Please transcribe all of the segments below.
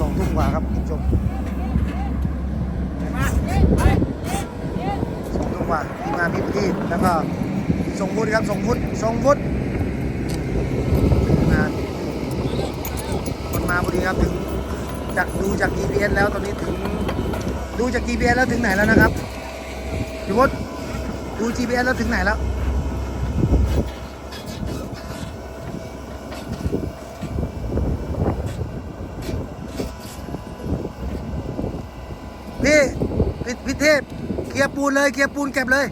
สองทุ่มกว่าครับคุณผู้ชมสองทุ่มกว่าทีมงานพี่ประทีปแล้วก็ส่งวุฒิครับส่งวุฒิส่งวุฒิทีมงานคนมาพอดีครับถึงจากดูจาก GPS แล้วตอนนี้ถึงดูจาก GPS แล้วถึงไหนแล้วนะครับพี่วุฒิดู GPS แล้วถึงไหนแล้ว พี่พี่พี่เทพเค ลียร์ปูนเลยเคลียร์ปูนเก็บเลย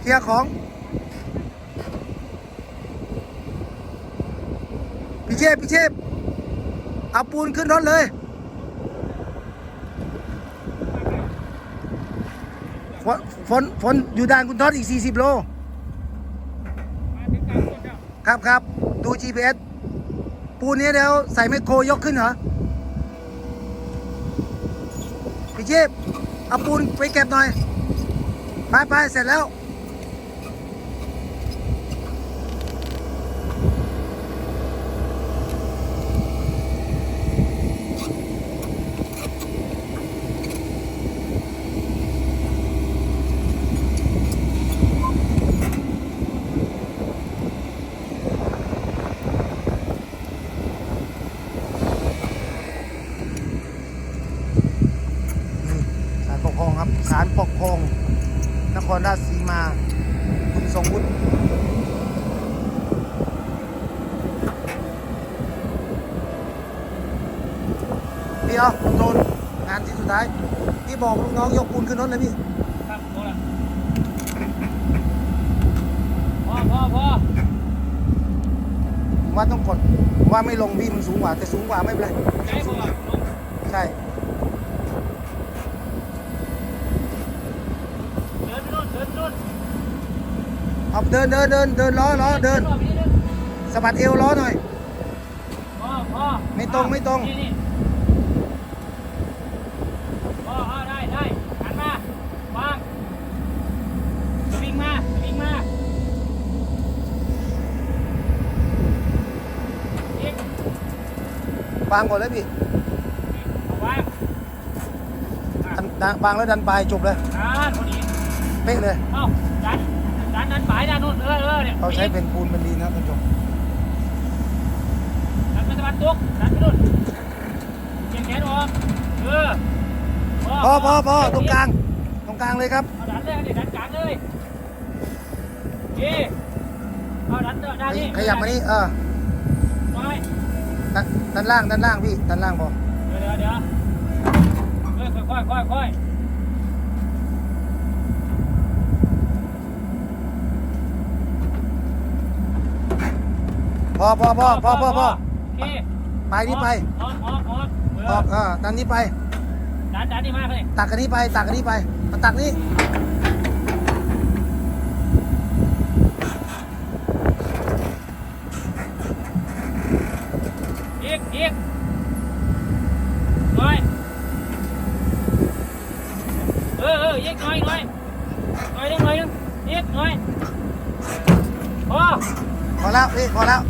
เคลียร์ของ พี่เชฟพี่เชฟเอาปูนขึ้นรถเลยฝนฝนฝนอยู่ด่านคุณทอดอีก 40 โล ครับครับ ดู GPS ปูนนี้เดี๋ยวใส่ไมโครยกขึ้นเหรอ พี่เชีพ เอาปูนไปเก็บหน่อย ไปไปเสร็จแล้ว ครองครับศาลปกครอง นครราชสีมา คุณทรงวุฒิพี่เอาโดนงานที่สุดท้าย พี่บอกลูกน้องยกปูนขึ้นรถเลยพี่ครับพอละพอพอพอผมว่าต้องกดผมว่าไม่ลงพี่มันสูงกว่า แต่สูงกว่าไม่เป็นไรใจพอลงใช่ เดินไปนู่นเดินไปนู่น เอาเดินเดินเดินเดินล้อล้อเดินรอบนี้เดินสะบัดเอวล้อหน่อยพอพอไม่ตรงไม่ตรง นี่นี่พอพอได้ได้หันมาวางสวิงมาสวิงมาอีกวางก่อนเลยพี่เอาวางดันดันวางแล้วดันไปจบเลยอ่าพอดีเป๊ะเลย เอ้าดัน ดันดันไปดันนู่นเออเออเนี่ยเขาใช้เป็นปูนเป็นดินนะท่านผู้ชมดันไปสะบัดตุกดันไปนู่นเขียนแขนออกเออพอพอพอตรงกลาง ตรงกลางเลยครับเอาดันเลยดิดันกลางเลยนี่เอาดันเด้อด้านนี้ขยับมานี่เออไว้ด้านด้านล่างด้านล่างพี่ด้านล่างพอเดี๋ยวเดี๋ยวเดี๋ยวเออค่อยค่อยค่อยค่อย พอพอพอพอพอพอโอเคไปนี่ไปออกออกออกเออออกเออดันนี้ไป ดันดันนี่มากเลยตักกันนี้ไป ตักกันนี้ไปมาตักนี้อีกอีกหน่อยเออเอออีกหน่อยหน่อยหน่อยหนึงหน่อยหนึงอีกหน่อยพอ พอแล้วพี่พอแล้ว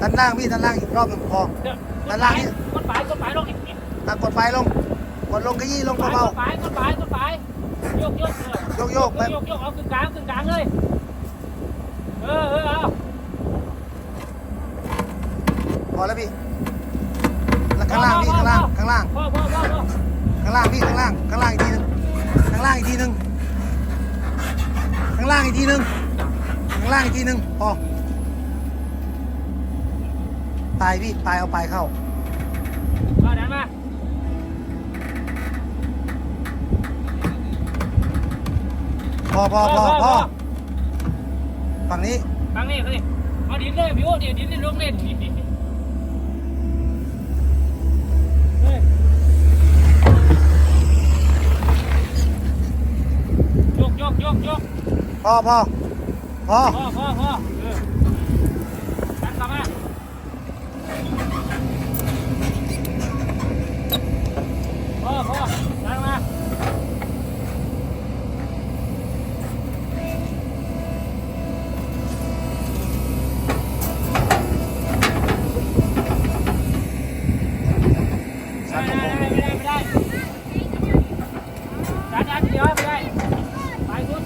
ด้านล่างพี่ด้านล่างอีกรอบหนึ่งพอเดี๋ยวด้านล่างนี่กดปลายกดปลายลงอีกอีกอะกดไปลงกดลงขยี้ลงปลายเบากดปลายกดปลายกดปลายโยกโยกเออโยกโยกไปโยกโยกเอากึ่งกลางกึ่งกลางเลยเออเออเอาพอแล้วพี่แล้วข้างล่างพี่ข้างล่างข้างล่างพ่อพ่อพ่อพ่อข้างล่างพี่ข้างล่างข้างล่างอีกทีหนึงข้างล่างอีกทีหนึง ข้างล่างอีกทีหนึงข้างล่างอีกทีหนึงพอปลายพี่ปลายเอาปลายเข้าเอาดันมาพอพอพอพอฝั่งนี้ฟังนี่ฟังนี่เอาดินเลยพี่โอ้เดี๋ยวดินนี่ลงเล่นนี่เฮ้ยโยกโยกโยกโยก พอพอพอ พ่อพ่อพ่อเออดันกลับมาพ่อพ่อดันมา ดันดันเดี๋ยวไม่ได้ไปสุด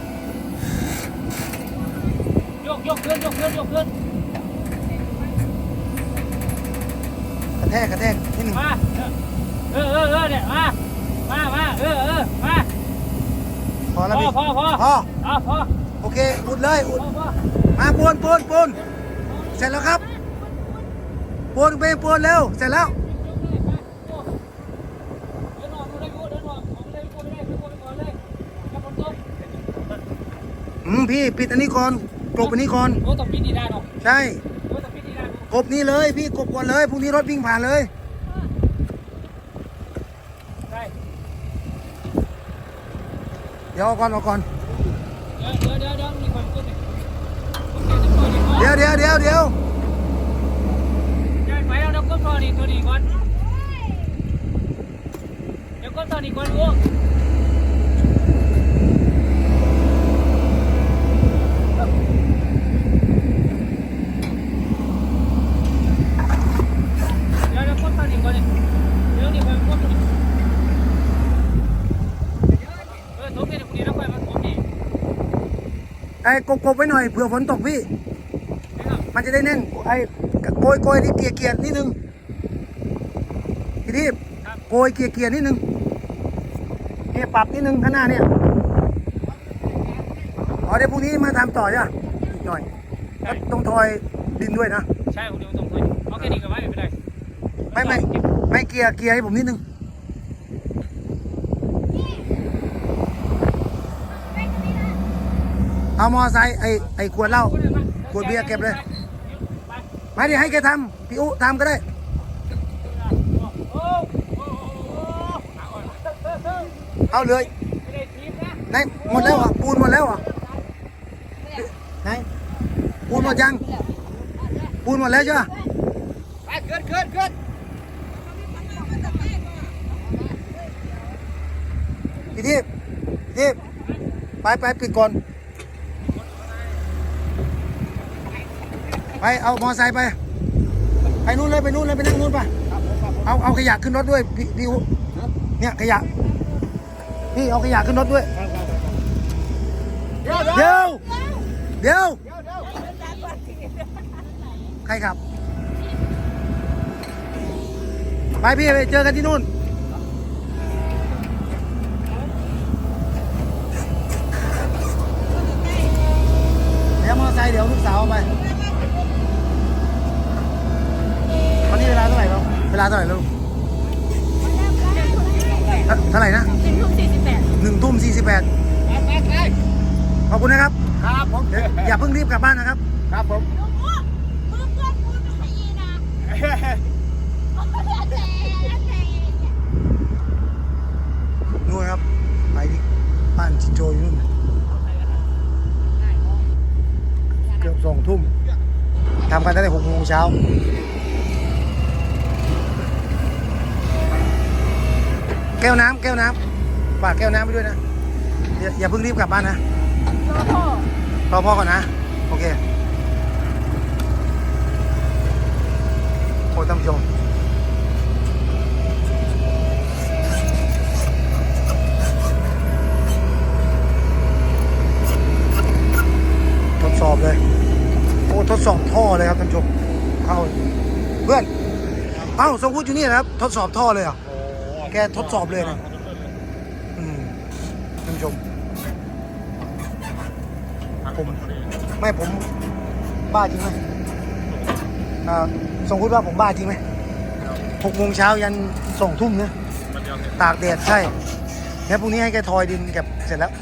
ยกยกขึ้นยกขึ้นยกขึ้น กระ แทกกระแทกนิดหนึ่งมาเออเออเออเนี่ยมามามาเออเออมาพอพแล้วอพี่พอพอพอเอาพอโอเคอุดเลยอุดพอพอมาปูนปูนปูนเสร็จแล้วครับปูนไปปูนเร็วเสร็จแล้วเดินออกเลยกูเดินออกออกเลยกูไม่ได้กูไปก่อนเลยกำลังตกอืมพี่ปิดอันนี้ก่อนกบอันนี้ก่อนโอ้ต้องปิดดีได้เนาะใช่ กบนี่เลยพี่กบก่อนเลยพรุ่งนี้รถวิ่งผ่านเลยใช่เดี๋ยวเอาก่อนเอาก่อนเดี๋ยวเดี๋ยวเดี๋ยวเดี๋ยวเดี๋ยวเดี๋ยวเดี๋ยวเดี๋ยวเดี๋ยวไปเอาเดี๋ยวก้มตัวนี้ตัวนี้ก่อนเดี๋ยวก้มตัวนี้ก่อนลูกเดี๋ยวเดี๋ยวก้มตัวนี้ก่อนเนี่ยเดี๋ยวนี่ไปก้มตัวนี้เออทุบนี่เดี๋ยวพรุ่งนี้เราไปมาทุบนี่ ไอ้กบกบไว้หน่อยเผื่อฝนตกพี่นะครับมันจะได้แน่น ไอ้โกยโกยนี่เกียร์เกียร์นิดนึงพี่ทีบครับโกยเกียร์เกียร์นิดนึงเนี่ยปรับนิดนึงข้างหน้าเนี่ยอ๋อเดี๋ยวพรุ่งนี้มาทำต่อจ้ะอีกหน่อยแล้วต้องทอยดินด้วยนะ ใช่ผมดูตรงคุยโอเคดีกับไว้ไม่เป็นไรไม่ไม่ไม่เกียร์เกียร์ให้ผมนิดนึง เอามอไซค์ไอ้ไอ้ขวดเหล้าขวดเบียร์เก็บเลยไปมาดิให้แกทำพี่อุทำก็ได้โอ้โอ้โอ้เอาอ่อนเอาเลยไม่ได้ทีมนะไหนหมดแล้วเหรอะปูนหมดแล้วเหรอะไหนปูนหมดยัง ปูนหมดแล้วใช่ไหมไปขึ้นขึ้นขึ้นพี่ทิพย์พี่ทิพย์ไปไปปิดก่อน ไปเอามอไซค์ไป ไปนู่นเลยไปนู่นเลยไปนั่งนู่นไปเอาเอาขยะขึ้นรถด้วยพี่พี่อุเนี่ยขยะพี่เอาขยะขึ้นรถด้วย เดี๋ยวเดี๋ยวเดี๋ยวใครขับ ไปพี่ไปเจอกันที่นู่น เวลาเท่าไหร่แล้วลูกเอ่อเท่าไหร่นะหนึ่งทุ่มสี่สิบแปดหนึ่งทุ่มสี่สิบแปดไปไปไปขอบคุณนะครับครับผมเดี๋ยวอย่าเพิ่งรีบกลับบ้านนะครับ ครับผมลุงอ้วกมึงเพื่อนกูจะขยี้นะผมก็เลือดแต่แต่นู่นครับ ไปที่บ้านชินโจอยู่นู่นเกือบสองทุ่มทำกันตั้งแต่หกโมงเช้า ก้วน้ำแก้วน้ำฝากแก้วน้ำไปด้วยนะอย่าอย่าเพิ่งรีบกลับบ้านนะ รอพ่อรอพ่อก่อนนะ โอเคโอ้ท่านผู้ชมทดสอบเลย โอ้ทดสอบท่อเลยครับท่านผู้ชมเข้าเพื่อน เอ้าทรงพูดอยู่นี่นะครับ ทดสอบท่อเลยเหรอะ แกทดสอบเลยนะอืมท่านผู้ชม ผมไม่ผมบ้าจริงไหมอ่าสมมติว่าผมบ้าจริงไหมหกโมงเช้ายันสองทุ่มเนี่ยตากแดดใช่ แล้วพรุ่งนี้ให้แกทอยดินเก็บเสร็จแล้ว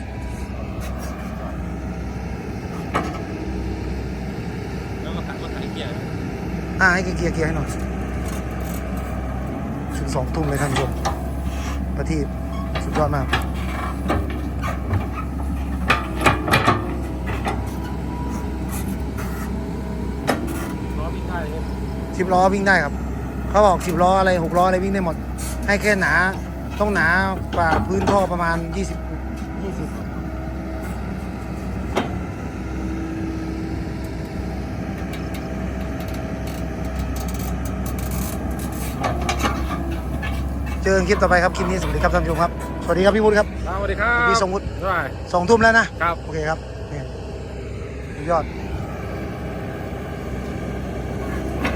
แล้วมาขัดมาขัดเกียร์อ่าให้แกเกียร์เกียร์ให้หน่อยถึงสองทุ่มเลยท่านผู้ชม ประทีปสุดยอดมากล้อวิ่งได้เลยสิบล้อวิ่งได้ครับ เขาบอกสิบล้ออะไรหกล้ออะไรวิ่งได้หมด ให้แค่หนา ต้องหนากว่าพื้นท่อประมาณยี่สิบยี่สิบ เจ อกันคลิปต่อไปครับ คลิปนี้สวัสดีครับท่านผู้ชมครับ สวัสดีครับพี่วุฒิครับ สวัสดีครับ พี่ทรงวุฒิได้สองทุ่มแล้วนะ ครับ โอเคครับนี่สุดยอด